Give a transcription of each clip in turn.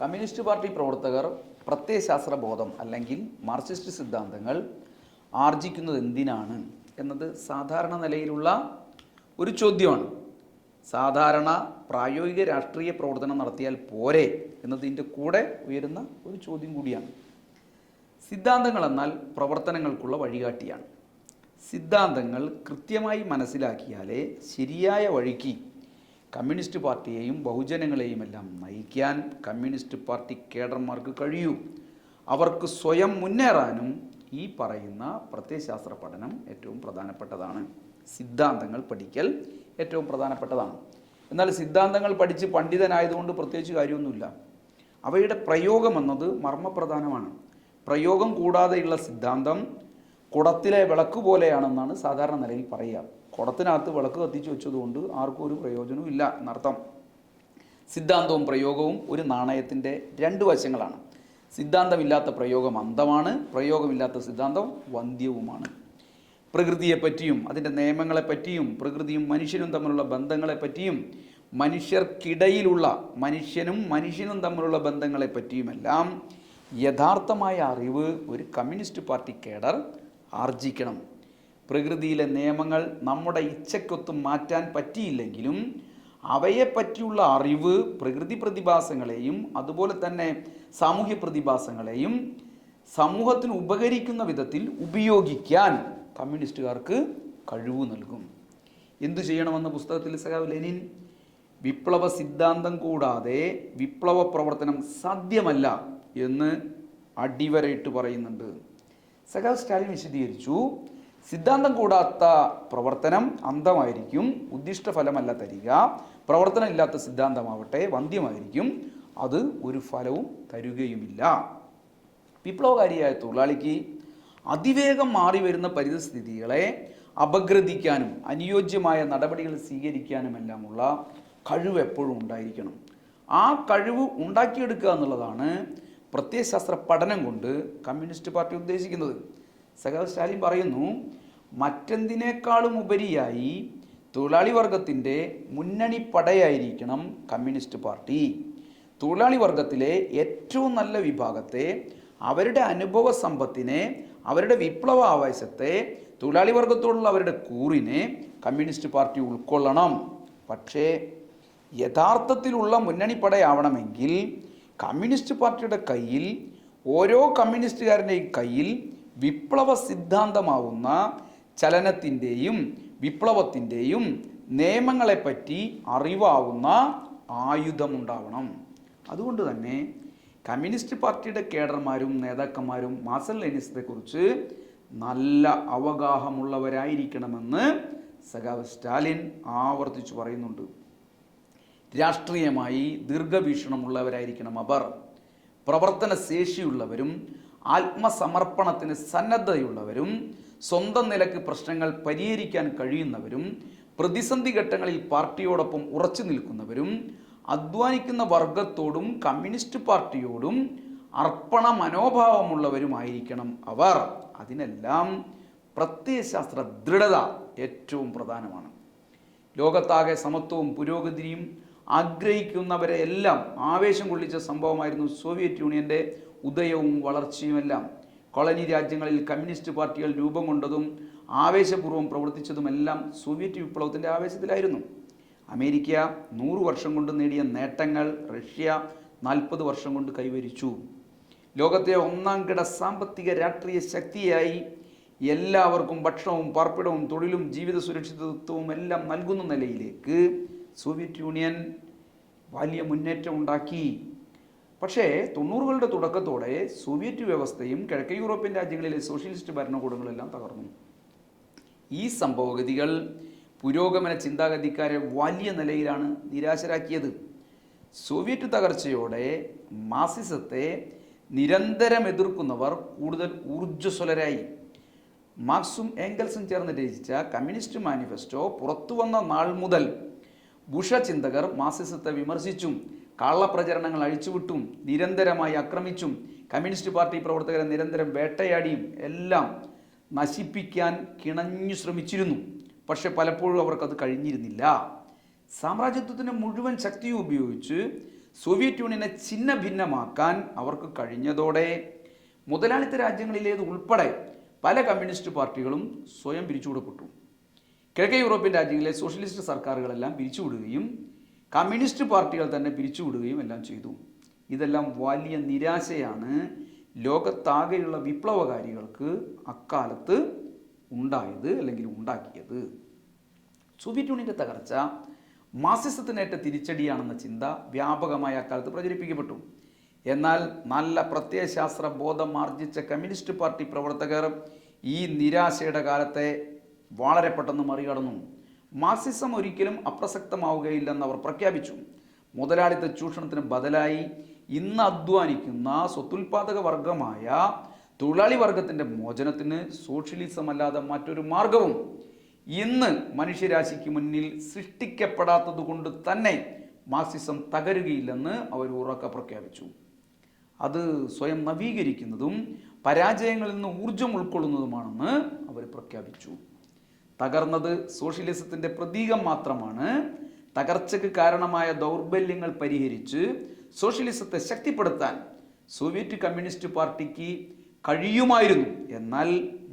Communist party പ്രവർത്തകർ പ്രത്യയശാസ്ത്ര ബോധം അല്ലെങ്കിൽ മാർക്സിസ്റ്റ് സിദ്ധാന്തങ്ങൾ ആർജിക്കുന്നത് എന്തിനാണ് എന്നത് സാധാരണ നിലയിലുള്ള ഒരു ചോദ്യമാണ്. സാധാരണ പ്രായോഗിക രാഷ്ട്രീയ പ്രവർത്തനം നടത്തിയാൽ പോരെ എന്നതിന്റെ കൂടെ ഉയരുന്ന ഒരു ചോദ്യം കൂടിയാണ്. സിദ്ധാന്തങ്ങൾ എന്നാൽ പ്രവർത്തനങ്ങൾക്കുള്ള വഴികാട്ടിയാണ്. സിദ്ധാന്തങ്ങൾ കൃത്യമായി മനസ്സിലാക്കിയാലേ ശരിയായ വഴിക്ക് കമ്മ്യൂണിസ്റ്റ് പാർട്ടിയെയും ബഹുജനങ്ങളെയും എല്ലാം നയിക്കാൻ കമ്മ്യൂണിസ്റ്റ് പാർട്ടി കേഡർമാർക്ക് കഴിയൂ. അവർക്ക് സ്വയം മുന്നേറാനും ഈ പറയുന്ന പ്രത്യയശാസ്ത്ര പഠനം ഏറ്റവും പ്രധാനപ്പെട്ടതാണ്. സിദ്ധാന്തങ്ങൾ പഠിക്കൽ ഏറ്റവും പ്രധാനപ്പെട്ടതാണ്. എന്നാൽ സിദ്ധാന്തങ്ങൾ പഠിച്ച് പണ്ഡിതനായതുകൊണ്ട് പ്രത്യേകിച്ച് കാര്യമൊന്നുമില്ല. അവയുടെ പ്രയോഗം എന്നത് മർമ്മപ്രധാനമാണ്. പ്രയോഗം കൂടാതെയുള്ള സിദ്ധാന്തം കുടത്തിലെ വിളക്ക് പോലെയാണെന്നാണ് സാധാരണ നിലയിൽ പറയുക. കുടത്തിനകത്ത് വിളക്ക് കത്തിച്ചു വെച്ചതുകൊണ്ട് ആർക്കും ഒരു പ്രയോജനവും ഇല്ല എന്നർത്ഥം. സിദ്ധാന്തവും പ്രയോഗവും ഒരു നാണയത്തിന്റെ രണ്ട് വശങ്ങളാണ്. സിദ്ധാന്തമില്ലാത്ത പ്രയോഗം അന്ധമാണ് പ്രയോഗമില്ലാത്ത സിദ്ധാന്തം വന്ധ്യവുമാണ് പ്രകൃതിയെപ്പറ്റിയും അതിന്റെ നിയമങ്ങളെപ്പറ്റിയും പ്രകൃതിയും മനുഷ്യനും തമ്മിലുള്ള ബന്ധങ്ങളെപ്പറ്റിയും മനുഷ്യർക്കിടയിലുള്ള മനുഷ്യനും മനുഷ്യനും തമ്മിലുള്ള ബന്ധങ്ങളെപ്പറ്റിയുമെല്ലാം യഥാർത്ഥമായ അറിവ് ഒരു കമ്മ്യൂണിസ്റ്റ് പാർട്ടി കേഡർ ആർജിക്കണം. പ്രകൃതിയിലെ നിയമങ്ങൾ നമ്മുടെ ഇച്ഛയ്ക്കൊത്തും മാറ്റാൻ പറ്റിയില്ലെങ്കിലും അവയെപ്പറ്റിയുള്ള അറിവ് പ്രകൃതി പ്രതിഭാസങ്ങളെയും അതുപോലെ തന്നെ സാമൂഹ്യ പ്രതിഭാസങ്ങളെയും സമൂഹത്തിന് ഉപകരിക്കുന്ന വിധത്തിൽ ഉപയോഗിക്കാൻ കമ്മ്യൂണിസ്റ്റുകാർക്ക് കഴിവ് നൽകും. എന്തു ചെയ്യണമെന്ന പുസ്തകത്തിൽ സഖാവ് ലെനിൻ? വിപ്ലവ സിദ്ധാന്തം കൂടാതെ വിപ്ലവ പ്രവർത്തനം സാധ്യമല്ല എന്ന് അടിവരയിട്ട് പറയുന്നുണ്ട്. സഖാവ് സ്റ്റാലിൻ വിശദീകരിച്ചു സിദ്ധാന്തം കൂടാത്ത പ്രവർത്തനം അന്ധമായിരിക്കും ഉദ്ദിഷ്ട ഫലമല്ല തരിക. പ്രവർത്തനം ഇല്ലാത്ത സിദ്ധാന്തമാവട്ടെ വന്ധ്യമായിരിക്കും. അത് ഒരു ഫലവും തരുകയുമില്ല. വിപ്ലവകാരിയായ തൊഴിലാളിക്ക് അതിവേഗം മാറി വരുന്ന പരിതസ്ഥിതികളെ അപഗ്രഥിക്കാനും അനുയോജ്യമായ നടപടികൾ സ്വീകരിക്കാനുമെല്ലാമുള്ള കഴിവ് എപ്പോഴും ഉണ്ടായിരിക്കണം. ആ കഴിവ് ഉണ്ടാക്കിയെടുക്കുക എന്നുള്ളതാണ് പ്രത്യയശാസ്ത്ര പഠനം കൊണ്ട് കമ്മ്യൂണിസ്റ്റ് പാർട്ടി ഉദ്ദേശിക്കുന്നത്. സഖാവ് സ്റ്റാലിൻ പറയുന്നു മറ്റെന്തിനേക്കാളും ഉപരിയായി തൊഴിലാളി വർഗത്തിന്റെ മുന്നണി പടയായിരിക്കണം കമ്മ്യൂണിസ്റ്റ് പാർട്ടി. തൊഴിലാളി വർഗത്തിലെ ഏറ്റവും നല്ല വിഭാഗത്തെ അവരുടെ അനുഭവ സമ്പത്തിനെ അവരുടെ വിപ്ലവ ആവേശത്തെ തൊഴിലാളി വർഗത്തോടുള്ള അവരുടെ കൂറിനെ കമ്മ്യൂണിസ്റ്റ് പാർട്ടി ഉൾക്കൊള്ളണം. പക്ഷേ യഥാർത്ഥത്തിലുള്ള മുന്നണിപ്പടയാവണമെങ്കിൽ കമ്മ്യൂണിസ്റ്റ് പാർട്ടിയുടെ കയ്യിൽ ഓരോ കമ്മ്യൂണിസ്റ്റുകാരന്റെയും കയ്യിൽ വിപ്ലവ സിദ്ധാന്തമാവുന്ന ചലനത്തിന്റെയും വിപ്ലവത്തിന്റെയും നിയമങ്ങളെപ്പറ്റി അറിവാവുന്ന ആയുധമുണ്ടാവണം. അതുകൊണ്ട് തന്നെ കമ്മ്യൂണിസ്റ്റ് പാർട്ടിയുടെ കേഡർമാരും നേതാക്കന്മാരും മാസൽ ലെനിസത്തെക്കുറിച്ച് നല്ല അവഗാഹമുള്ളവരായിരിക്കണമെന്ന് സഖാവ് സ്റ്റാലിൻ ആവർത്തിച്ചു പറയുന്നുണ്ട്. രാഷ്ട്രീയമായി ദീർഘവീക്ഷണമുള്ളവരായിരിക്കണം അവർ. പ്രവർത്തന ശേഷിയുള്ളവരും ആത്മസമർപ്പണത്തിന് സന്നദ്ധതയുള്ളവരും സ്വന്തം നിലയ്ക്ക് പ്രശ്നങ്ങൾ പരിഹരിക്കാൻ കഴിയുന്നവരും പ്രതിസന്ധി ഘട്ടങ്ങളിൽ പാർട്ടിയോടൊപ്പം ഉറച്ചു നിൽക്കുന്നവരും അധ്വാനിക്കുന്ന വർഗത്തോടും കമ്മ്യൂണിസ്റ്റ് പാർട്ടിയോടും അർപ്പണ മനോഭാവമുള്ളവരുമായിരിക്കണം അവർ. അതിനെല്ലാം പ്രത്യയശാസ്ത്ര ദൃഢത ഏറ്റവും പ്രധാനമാണ്. ലോകത്താകെ സമത്വവും പുരോഗതിയും ആഗ്രഹിക്കുന്നവരെ എല്ലാം ആവേശം കൊള്ളിച്ച സംഭവമായിരുന്നു സോവിയറ്റ് യൂണിയന്റെ ഉദയവും വളർച്ചയുമെല്ലാം കോളനി രാജ്യങ്ങളിൽ കമ്മ്യൂണിസ്റ്റ് പാർട്ടികൾ രൂപം കൊണ്ടതും ആവേശപൂർവം പ്രവർത്തിച്ചതുമെല്ലാം സോവിയറ്റ് വിപ്ലവത്തിന്റെ ആവേശത്തിലായിരുന്നു. അമേരിക്ക നൂറ് വർഷം കൊണ്ട് നേടിയ നേട്ടങ്ങൾ റഷ്യ നാൽപ്പത് വർഷം കൊണ്ട് കൈവരിച്ചു. ലോകത്തെ ഒന്നാം കിട സാമ്പത്തിക രാഷ്ട്രീയ ശക്തിയായി എല്ലാവർക്കും ഭക്ഷണവും പാർപ്പിടവും തൊഴിലും ജീവിത സുരക്ഷിതത്വവും എല്ലാം നൽകുന്ന നിലയിലേക്ക് സോവിയറ്റ് യൂണിയൻ വലിയ മുന്നേറ്റം ഉണ്ടാക്കി പക്ഷേ തൊണ്ണൂറുകളുടെ തുടക്കത്തോടെ സോവിയറ്റ് വ്യവസ്ഥയും കിഴക്കൻ യൂറോപ്യൻ രാജ്യങ്ങളിലെ സോഷ്യലിസ്റ്റ് ഭരണകൂടങ്ങളെല്ലാം തകർന്നു. ഈ സംഭവഗതികൾ പുരോഗമന ചിന്താഗതിക്കാരെ വലിയ നിലയിലാണ് നിരാശരാക്കിയത്. സോവിയറ്റ് തകർച്ചയോടെ മാസിസത്തെ നിരന്തരം എതിർക്കുന്നവർ കൂടുതൽ ഊർജസ്വലരായി. മാർക്സും ഏംഗൽസും ചേർന്ന് രചിച്ച കമ്മ്യൂണിസ്റ്റ് മാനിഫെസ്റ്റോ പുറത്തു വന്ന നാൾ മുതൽ ബുഷ ചിന്തകർ മാസിസത്തെ വിമർശിച്ചും. കള്ളപ്രചരണങ്ങൾ അഴിച്ചുവിട്ടും നിരന്തരമായി ആക്രമിച്ചും കമ്മ്യൂണിസ്റ്റ് പാർട്ടി പ്രവർത്തകരെ നിരന്തരം വേട്ടയാടിയും എല്ലാം നശിപ്പിക്കാൻ കിണഞ്ഞു ശ്രമിച്ചിരുന്നു. പക്ഷെ പലപ്പോഴും അവർക്കത് കഴിഞ്ഞിരുന്നില്ല. സാമ്രാജ്യത്വത്തിന്റെ മുഴുവൻ ശക്തിയും ഉപയോഗിച്ച് സോവിയറ്റ് യൂണിയനെ ഛിന്ന ഭിന്നമാക്കാൻ അവർക്ക് കഴിഞ്ഞതോടെ മുതലാളിത്ത രാജ്യങ്ങളിലേത് ഉൾപ്പെടെ പല കമ്മ്യൂണിസ്റ്റ് പാർട്ടികളും സ്വയം പിരിച്ചുവിടപ്പെട്ടു. കിഴക്കേ യൂറോപ്യൻ രാജ്യങ്ങളിലെ സോഷ്യലിസ്റ്റ് സർക്കാരുകളെല്ലാം പിരിച്ചുവിടുകയും കമ്മ്യൂണിസ്റ്റ് പാർട്ടികൾ തന്നെ പിരിച്ചുവിടുകയും എല്ലാം ചെയ്തു. ഇതെല്ലാം വലിയ നിരാശയാണ്. ലോകത്താകെയുള്ള വിപ്ലവകാരികൾക്ക് അക്കാലത്ത് ഉണ്ടായത് അല്ലെങ്കിൽ ഉണ്ടാക്കിയത്. സോവിയറ്റ് യൂണിയന്റെ തകർച്ച മാർസിസത്തിനേറ്റ തിരിച്ചടിയാണെന്ന ചിന്ത വ്യാപകമായ അക്കാലത്ത് പ്രചരിപ്പിക്കപ്പെട്ടു. എന്നാൽ നല്ല പ്രത്യയശാസ്ത്ര ബോധം ആർജിച്ച കമ്മ്യൂണിസ്റ്റ് പാർട്ടി പ്രവർത്തകർ ഈ നിരാശയുടെ കാലത്തെ വളരെ പെട്ടെന്ന് മറികടന്നു. മാർസിസം ഒരിക്കലും അപ്രസക്തമാവുകയില്ലെന്ന് അവർ പ്രഖ്യാപിച്ചു. മുതലാളിത്ത ചൂഷണത്തിന് ബദലായി ഇന്ന് അധ്വാനിക്കുന്ന സ്വത്തുൽപാദക വർഗമായ തൊഴിലാളി വർഗത്തിന്റെ മോചനത്തിന് സോഷ്യലിസം അല്ലാതെ മറ്റൊരു മാർഗവും ഇന്ന് മനുഷ്യരാശിക്ക് മുന്നിൽ സൃഷ്ടിക്കപ്പെടാത്തത് കൊണ്ട് തന്നെ മാർക്സിസം തകരുകയില്ലെന്ന് അവർ ഉറക്ക പ്രഖ്യാപിച്ചു. അത് സ്വയം നവീകരിക്കുന്നതും പരാജയങ്ങളിൽ നിന്ന് ഊർജം ഉൾക്കൊള്ളുന്നതുമാണെന്ന് അവർ പ്രഖ്യാപിച്ചു. തകർന്നത് സോഷ്യലിസത്തിന്റെ പ്രതീകം മാത്രമാണ്. തകർച്ചയ്ക്ക് കാരണമായ ദൗർബല്യങ്ങൾ പരിഹരിച്ച് സോഷ്യലിസത്തെ ശക്തിപ്പെടുത്താൻ സോവിയറ്റ് കമ്മ്യൂണിസ്റ്റ് പാർട്ടിക്ക് കഴിയുമായിരുന്നു. എന്നാൽ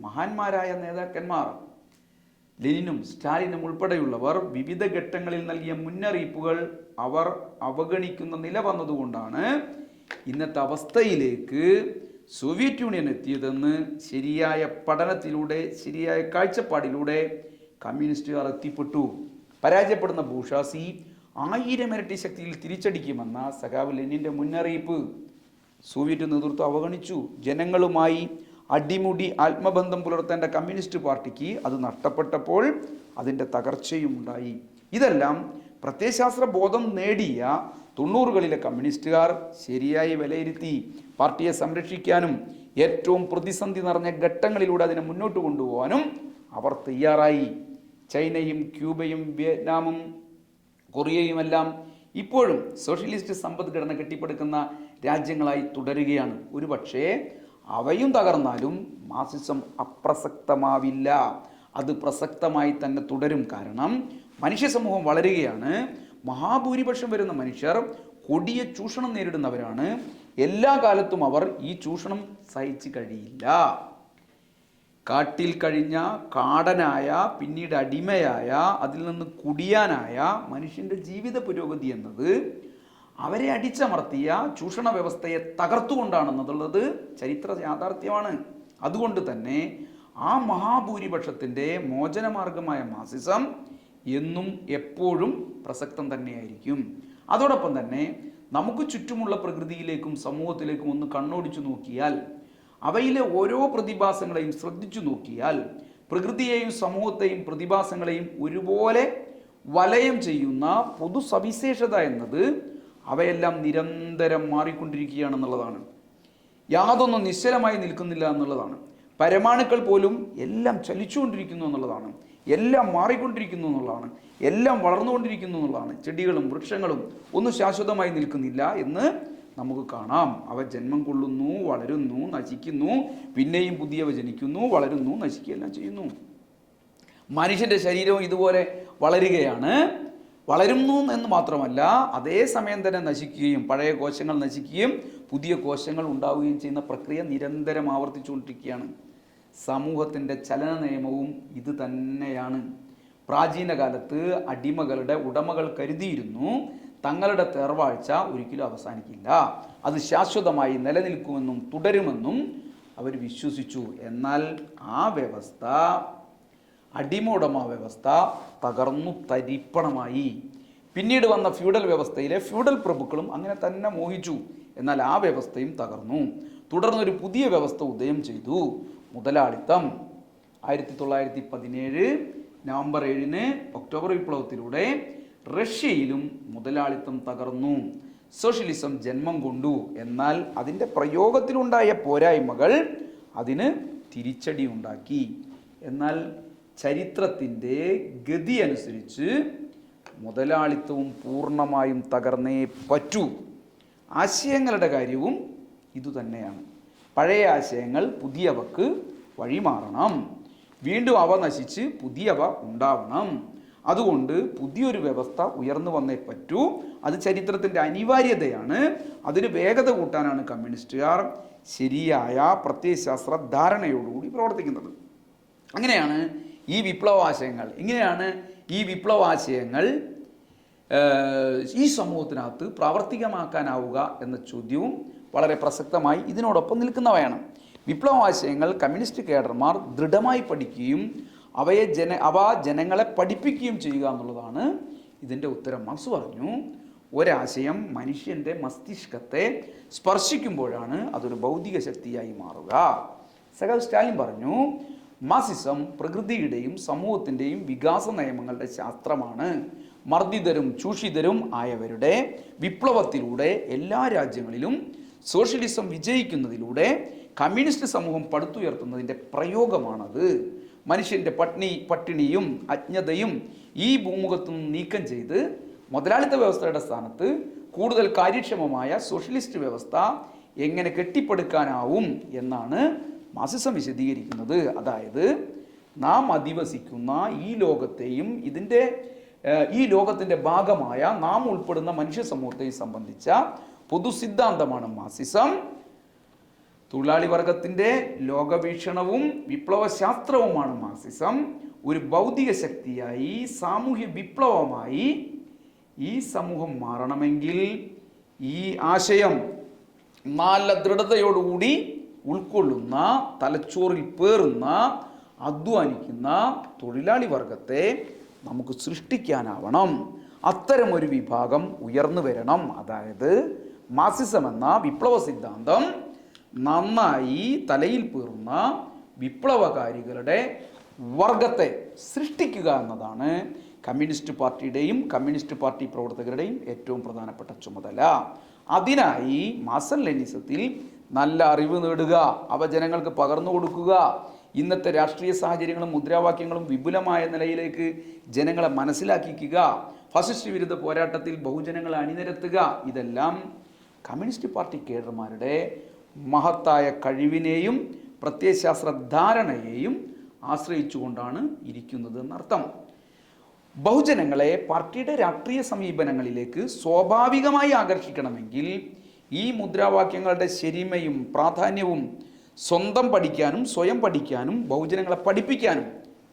മഹാന്മാരായ നേതാക്കന്മാർ ലെനിനും സ്റ്റാലിനും ഉൾപ്പെടെയുള്ളവർ വിവിധ ഘട്ടങ്ങളിൽ നൽകിയ മുന്നറിയിപ്പുകൾ അവർ അവഗണിക്കുന്ന നില വന്നതുകൊണ്ടാണ് ഇന്നത്തെ അവസ്ഥയിലേക്ക് സോവിയറ്റ് യൂണിയൻ എത്തിയതെന്ന് ശരിയായ പഠനത്തിലൂടെ ശരിയായ കാഴ്ചപ്പാടിലൂടെ കമ്മ്യൂണിസ്റ്റുകാർ എത്തിപ്പെട്ടു. പരാജയപ്പെടുന്ന ഭൂഷാസി ആയിരം ഇരട്ടി ശക്തിയിൽ തിരിച്ചടിക്കുമെന്ന സഖാവ് ലെനിന്റെ മുന്നറിയിപ്പ്. സോവിയറ്റ് നേതൃത്വം അവഗണിച്ചു. ജനങ്ങളുമായി അടിമുടി ആത്മബന്ധം പുലർത്തേണ്ട കമ്മ്യൂണിസ്റ്റ് പാർട്ടിക്ക് അത് നഷ്ടപ്പെട്ടപ്പോൾ അതിന്റെ തകർച്ചയും ഉണ്ടായി ഇതെല്ലാം പ്രത്യയശാസ്ത്ര ബോധം നേടിയ തൊണ്ണൂറുകളിലെ കമ്മ്യൂണിസ്റ്റുകാർ ശരിയായി വിലയിരുത്തി പാർട്ടിയെ സംരക്ഷിക്കാനും ഏറ്റവും പ്രതിസന്ധി നിറഞ്ഞ ഘട്ടങ്ങളിലൂടെ അതിനെ മുന്നോട്ട് കൊണ്ടുപോകാനും അവർ തയ്യാറായി. ചൈനയും ക്യൂബയും വിയറ്റ്നാമും കൊറിയയുമെല്ലാം ഇപ്പോഴും സോഷ്യലിസ്റ്റ് സമ്പദ്ഘടന കെട്ടിപ്പടുക്കുന്ന രാജ്യങ്ങളായി തുടരുകയാണ്. ഒരുപക്ഷേ അവയും തകർന്നാലും മാർസിസം അപ്രസക്തമാവില്ല. അത് പ്രസക്തമായി തന്നെ തുടരും. കാരണം മനുഷ്യ സമൂഹം വളരുകയാണ്. മഹാഭൂരിപക്ഷം വരുന്ന മനുഷ്യർ കൊടിയ ചൂഷണം നേരിടുന്നവരാണ്. എല്ലാ കാലത്തും അവർ ഈ ചൂഷണം സഹിച്ചു കഴിയില്ല. കാട്ടിൽ കഴിഞ്ഞ കാടനായ പിന്നീട് അടിമയായ അതിൽ നിന്ന് കുടിയാനായ മനുഷ്യന്റെ ജീവിത പുരോഗതി എന്നത് അവരെ അടിച്ചമർത്തിയ ചൂഷണ വ്യവസ്ഥയെ തകർത്തുകൊണ്ടാണെന്നുള്ളത് ചരിത്ര യാഥാർത്ഥ്യമാണ്. അതുകൊണ്ട് തന്നെ ആ മഹാഭൂരിപക്ഷത്തിന്റെ മോചനമാർഗമായ മാസിസം എന്നും എപ്പോഴും പ്രസക്തം തന്നെയായിരിക്കും. അതോടൊപ്പം തന്നെ നമുക്ക് ചുറ്റുമുള്ള പ്രകൃതിയിലേക്കും സമൂഹത്തിലേക്കും ഒന്ന് കണ്ണോടിച്ചു നോക്കിയാൽ അവയിലെ ഓരോ പ്രതിഭാസങ്ങളെയും ശ്രദ്ധിച്ചു നോക്കിയാൽ പ്രകൃതിയെയും സമൂഹത്തെയും പ്രതിഭാസങ്ങളെയും ഒരുപോലെ വലയം ചെയ്യുന്ന പൊതു സവിശേഷത എന്നത് അവയെല്ലാം നിരന്തരം മാറിക്കൊണ്ടിരിക്കുകയാണെന്നുള്ളതാണ്. യാതൊന്നും നിശ്ചലമായി നിൽക്കുന്നില്ല എന്നുള്ളതാണ്. പരമാണുക്കൾ പോലും എല്ലാം ചലിച്ചുകൊണ്ടിരിക്കുന്നു എന്നുള്ളതാണ്. എല്ലാം മാറിക്കൊണ്ടിരിക്കുന്നു എന്നുള്ളതാണ്. എല്ലാം വളർന്നുകൊണ്ടിരിക്കുന്നു എന്നുള്ളതാണ്. ചെടികളും വൃക്ഷങ്ങളും ഒന്നും ശാശ്വതമായി നിൽക്കുന്നില്ല എന്ന് നമുക്ക് കാണാം. അവ ജന്മം കൊള്ളുന്നു വളരുന്നു നശിക്കുന്നു. പിന്നെയും പുതിയവ ജനിക്കുന്നു വളരുന്നു നശിക്കുകയെല്ലാം ചെയ്യുന്നു. മനുഷ്യന്റെ ശരീരവും ഇതുപോലെ വളരുകയാണ്. വളരുന്നു എന്ന് മാത്രമല്ല അതേ സമയം തന്നെ നശിക്കുകയും പഴയ കോശങ്ങൾ നശിക്കുകയും പുതിയ കോശങ്ങൾ ഉണ്ടാവുകയും ചെയ്യുന്ന പ്രക്രിയ നിരന്തരം ആവർത്തിച്ചുകൊണ്ടിരിക്കുകയാണ്. സമൂഹത്തിന്റെ ചലന നിയമവും ഇത് തന്നെയാണ്. പ്രാചീന കാലത്ത് അടിമകളുടെ ഉടമകൾ കരുതിയിരുന്നു തങ്ങളുടെ തേർവാഴ്ച ഒരിക്കലും അവസാനിക്കില്ല. അത് ശാശ്വതമായി നിലനിൽക്കുമെന്നും തുടരുമെന്നും അവർ വിശ്വസിച്ചു. എന്നാൽ ആ വ്യവസ്ഥ അടിമ ഉടമ വ്യവസ്ഥ തകർന്നു തരിപ്പണമായി. പിന്നീട് വന്ന ഫ്യൂഡൽ വ്യവസ്ഥയിലെ ഫ്യൂഡൽ പ്രഭുക്കളും അങ്ങനെ തന്നെ മോഹിച്ചു. എന്നാൽ ആ വ്യവസ്ഥയും തകർന്നു. തുടർന്നൊരു പുതിയ വ്യവസ്ഥ ഉദയം ചെയ്തു. മുതലാളിത്തം. ആയിരത്തി തൊള്ളായിരത്തി പതിനേഴ് നവംബർ ഏഴിന് ഒക്ടോബർ വിപ്ലവത്തിലൂടെ റഷ്യയിലും മുതലാളിത്തം തകർന്നു. സോഷ്യലിസം ജന്മം കൊണ്ടു. എന്നാൽ അതിന്റെ പ്രയോഗത്തിലുണ്ടായ പോരായ്മകൾ അതിന് തിരിച്ചടി ഉണ്ടാക്കി. എന്നാൽ ചരിത്രത്തിന്റെ ഗതി അനുസരിച്ച് മുതലാളിത്തവും പൂർണമായും തകർന്നേ പറ്റൂ. ആശയങ്ങളുടെ കാര്യവും ഇതുതന്നെയാണ്. പഴയ ആശയങ്ങൾ പുതിയവക്ക് വഴിമാറണം. വീണ്ടും അവ നശിച്ച് പുതിയവ ഉണ്ടാവണം. അതുകൊണ്ട് പുതിയൊരു വ്യവസ്ഥ ഉയർന്നു വന്നേ പറ്റൂ. അത് ചരിത്രത്തിന്റെ അനിവാര്യതയാണ്. അതിന് വേഗത കൂട്ടാനാണ് കമ്മ്യൂണിസ്റ്റുകാർ ശരിയായ പ്രത്യയശാസ്ത്ര ധാരണയോടുകൂടി പ്രവർത്തിക്കുന്നത്. അങ്ങനെയാണ് ഈ വിപ്ലവാശയങ്ങൾ ഇങ്ങനെയാണ് ഈ വിപ്ലവാശയങ്ങൾ ഈ സമൂഹത്തിനകത്ത് പ്രാവർത്തികമാക്കാനാവുക എന്ന ചോദ്യവും വളരെ പ്രസക്തമായി ഇതിനോടൊപ്പം നിൽക്കുന്നവയാണ്. വിപ്ലവാശയങ്ങൾ കമ്മ്യൂണിസ്റ്റ് കേഡർമാർ ദൃഢമായി പഠിക്കുകയും അവയെ ജന അവ ജനങ്ങളെ പഠിപ്പിക്കുകയും ചെയ്യുക എന്നുള്ളതാണ് ഇതിന്റെ ഉത്തരം. മാർക്സ് പറഞ്ഞു ഒരാശയം മനുഷ്യന്റെ മസ്തിഷ്കത്തെ സ്പർശിക്കുമ്പോഴാണ് അതൊരു ഭൗതിക ശക്തിയായി മാറുക. സഖാവ് സ്റ്റാലിൻ പറഞ്ഞു മാസിസം പ്രകൃതിയുടെയും സമൂഹത്തിന്റെയും വികാസ നയമങ്ങളുടെ ശാസ്ത്രമാണ്. മർദ്ദിതരും ചൂഷിതരും ആയവരുടെ വിപ്ലവത്തിലൂടെ എല്ലാ രാജ്യങ്ങളിലും സോഷ്യലിസം വിജയിക്കുന്നതിലൂടെ കമ്മ്യൂണിസ്റ്റ് സമൂഹം പടുത്തുയർത്തുന്നതിന്റെ പ്രയോഗമാണത്. മനുഷ്യന്റെ പട്ടിണി പട്ടിണിയും അജ്ഞതയും ഈ ഭൂമുഖത്തു നിന്ന് നീക്കം ചെയ്ത് മുതലാളിത്ത വ്യവസ്ഥയുടെ സ്ഥാനത്ത് കൂടുതൽ കാര്യക്ഷമമായ സോഷ്യലിസ്റ്റ് വ്യവസ്ഥ എങ്ങനെ കെട്ടിപ്പടുക്കാനാവും എന്നാണ് മാസിസം വിശദീകരിക്കുന്നത്. അതായത് നാം അധിവസിക്കുന്ന ഈ ലോകത്തെയും ഇതിന്റെ ഈ ലോകത്തിന്റെ ഭാഗമായ നാം ഉൾപ്പെടുന്ന മനുഷ്യ സമൂഹത്തെയും സംബന്ധിച്ച പൊതു സിദ്ധാന്തമാണ് മാസിസം. തൊഴിലാളി വർഗത്തിന്റെ ലോകവീക്ഷണവും വിപ്ലവശാസ്ത്രവുമാണ് മാർക്സിസം ഒരു ഭൗതിക ശക്തിയായി സാമൂഹ്യ വിപ്ലവമായി ഈ സമൂഹം മാറണമെങ്കിൽ ഈ ആശയം നല്ല ദൃഢതയോടുകൂടി ഉൾക്കൊള്ളുന്ന തലച്ചോറിൽ പേറുന്ന അധ്വാനിക്കുന്ന തൊഴിലാളി വർഗത്തെ നമുക്ക് സൃഷ്ടിക്കാനാവണം. അത്തരമൊരു വിഭാഗം ഉയർന്നു വരണം. അതായത് മാർക്സിസം എന്ന വിപ്ലവ സിദ്ധാന്തം നന്നായി തലയിൽ പേറുന്ന വിപ്ലവകാരികളുടെ വർഗത്തെ സൃഷ്ടിക്കുക എന്നതാണ് കമ്മ്യൂണിസ്റ്റ് പാർട്ടിയുടെയും കമ്മ്യൂണിസ്റ്റ് പാർട്ടി പ്രവർത്തകരുടെയും ഏറ്റവും പ്രധാനപ്പെട്ട ചുമതല. അതിനായി മാസൻ ലെനിസത്തിൽ നല്ല അറിവ് നേടുക അവ ജനങ്ങൾക്ക് പകർന്നു കൊടുക്കുക. ഇന്നത്തെ രാഷ്ട്രീയ സാഹചര്യങ്ങളും മുദ്രാവാക്യങ്ങളും വിപുലമായ നിലയിലേക്ക് ജനങ്ങളെ മനസ്സിലാക്കിക്കുക. ഫസിസ്റ്റ് വിരുദ്ധ പോരാട്ടത്തിൽ ബഹുജനങ്ങളെ അണിനിരത്തുക. ഇതെല്ലാം കമ്മ്യൂണിസ്റ്റ് പാർട്ടി കേഡർമാരുടെ മഹത്തായ കഴിവിനെയും പ്രത്യയശാസ്ത്ര ധാരണയെയും ആശ്രയിച്ചുകൊണ്ടാണ് ഇരിക്കുന്നത് എന്നർത്ഥം. ബഹുജനങ്ങളെ പാർട്ടിയുടെ രാഷ്ട്രീയ സമീപനങ്ങളിലേക്ക് സ്വാഭാവികമായി ആകർഷിക്കണമെങ്കിൽ ഈ മുദ്രാവാക്യങ്ങളുടെ ശരിമയും പ്രാധാന്യവും സ്വന്തം പഠിക്കാനും സ്വയം പഠിക്കാനും ബഹുജനങ്ങളെ പഠിപ്പിക്കാനും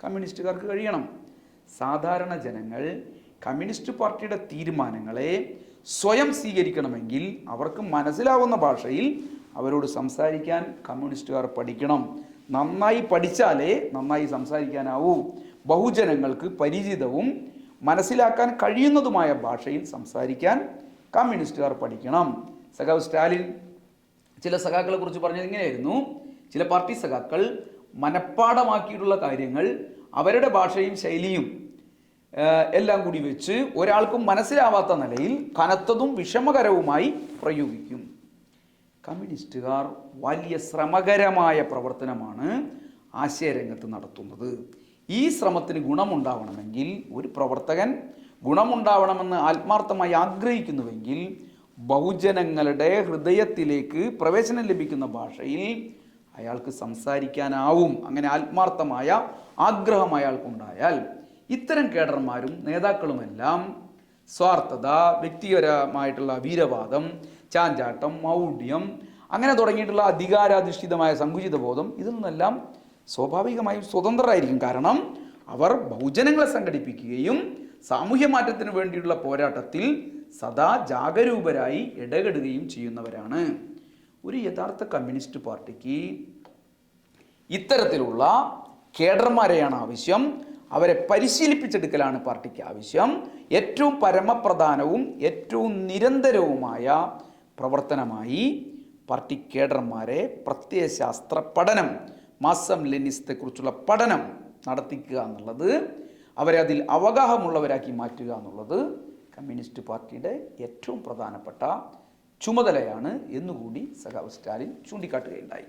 കമ്മ്യൂണിസ്റ്റുകാർക്ക് കഴിയണം. സാധാരണ ജനങ്ങൾ കമ്മ്യൂണിസ്റ്റ് പാർട്ടിയുടെ തീരുമാനങ്ങളെ സ്വയം സ്വീകരിക്കണമെങ്കിൽ അവർക്ക് മനസ്സിലാവുന്ന ഭാഷയിൽ അവരോട് സംസാരിക്കാൻ കമ്മ്യൂണിസ്റ്റുകാർ പഠിക്കണം. നന്നായി പഠിച്ചാലേ നന്നായി സംസാരിക്കാനാവൂ. ബഹുജനങ്ങൾക്ക് പരിചിതവും മനസ്സിലാക്കാൻ കഴിയുന്നതുമായ ഭാഷയിൽ സംസാരിക്കാൻ കമ്മ്യൂണിസ്റ്റുകാർ പഠിക്കണം. സഖാവ് സ്റ്റാലിൻ ചില സഖാക്കളെ കുറിച്ച് പറഞ്ഞത് ഇങ്ങനെയായിരുന്നു. ചില പാർട്ടി സഖാക്കൾ മനഃപ്പാടമാക്കിയിട്ടുള്ള കാര്യങ്ങൾ അവരുടെ ഭാഷയും ശൈലിയും എല്ലാം കൂടി വെച്ച് ഒരാൾക്കും മനസ്സിലാവാത്ത നിലയിൽ കനത്തതും വിഷമകരവുമായി പ്രയോഗിക്കും. കമ്മ്യൂണിസ്റ്റുകാർ വലിയ ശ്രമകരമായ പ്രവർത്തനമാണ് ആശയരംഗത്ത് നടത്തുന്നത്. ഈ ശ്രമത്തിന് ഗുണമുണ്ടാവണമെങ്കിൽ ഒരു പ്രവർത്തകൻ ഗുണമുണ്ടാവണമെന്ന് ആത്മാർത്ഥമായി ആഗ്രഹിക്കുന്നുവെങ്കിൽ ബഹുജനങ്ങളുടെ ഹൃദയത്തിലേക്ക് പ്രവേശനം ലഭിക്കുന്ന ഭാഷയിൽ അയാൾക്ക് സംസാരിക്കാനാവും. അങ്ങനെ ആത്മാർത്ഥമായ ആഗ്രഹം അയാൾക്കുണ്ടായാൽ ഇത്തരം കേഡർമാരും നേതാക്കളുമെല്ലാം സ്വാർത്ഥത വ്യക്തിപരമായിട്ടുള്ള വീരവാദം ചാഞ്ചാട്ടം മൗഢ്യം അങ്ങനെ തുടങ്ങിയിട്ടുള്ള അധികാരാധിഷ്ഠിതമായ സങ്കുചിത ബോധം ഇതിൽ നിന്നെല്ലാം സ്വാഭാവികമായും സ്വതന്ത്രരായിരിക്കും. കാരണം അവർ ബഹുജനങ്ങളെ സംഘടിപ്പിക്കുകയും സാമൂഹ്യ മാറ്റത്തിന് വേണ്ടിയുള്ള പോരാട്ടത്തിൽ സദാ ജാഗരൂപരായി ഇടപെടുകയും ചെയ്യുന്നവരാണ്. ഒരു യഥാർത്ഥ കമ്മ്യൂണിസ്റ്റ് പാർട്ടിക്ക് ഇത്തരത്തിലുള്ള കേഡർമാരെയാണ് ആവശ്യം. അവരെ പരിശീലിപ്പിച്ചെടുക്കലാണ് പാർട്ടിക്ക് ആവശ്യം. ഏറ്റവും പരമപ്രധാനവും ഏറ്റവും നിരന്തരവുമായ പ്രവർത്തനമായി പാർട്ടി കേഡർമാരെ പ്രത്യയശാസ്ത്ര പഠനം മാസം ലെനിസത്തെക്കുറിച്ചുള്ള പഠനം നടത്തിക്കുക എന്നുള്ളത് അവരെ അതിൽ അവഗാഹമുള്ളവരാക്കി മാറ്റുക എന്നുള്ളത് കമ്മ്യൂണിസ്റ്റ് പാർട്ടിയുടെ ഏറ്റവും പ്രധാനപ്പെട്ട ചുമതലയാണ് എന്നുകൂടി സഖാവ് സ്റ്റാലിൻ ചൂണ്ടിക്കാട്ടുകയുണ്ടായി.